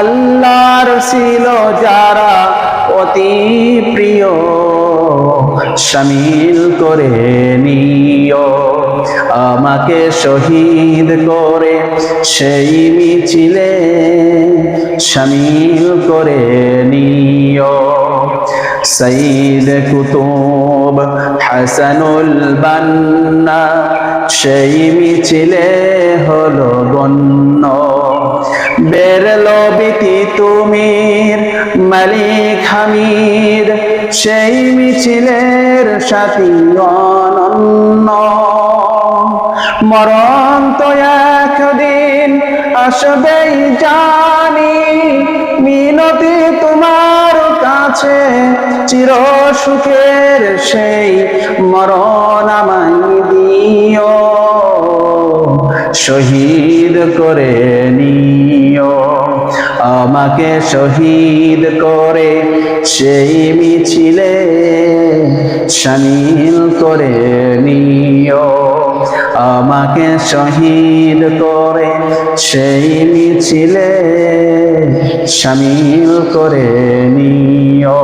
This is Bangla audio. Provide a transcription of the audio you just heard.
আল্লাহর ছিল যারা অতি প্রিয় শামিল করে নিও। আমাকে শহীদ করে সেই মিছিলে শামিল করে নিও। সঈদ কুতুব হাসানুল বান্না সেই মিছিলে হলো গণ্য। বেরলো বিতি তুমির, মালিক হামিদ সেই মিছিলের সাথী অনন্য। মরণ তো একদিন আসবেই জানি, মিনতি তোমার কাছে চির সুখের সেই মরণ আমায় দিও। শহীদ করে নিও। আমাকে শহীদ করে, সেই মিছিলে সামিল করে নিও। আমাকে শহীদ করে, সেই মিছিলে সামিল করে নিও।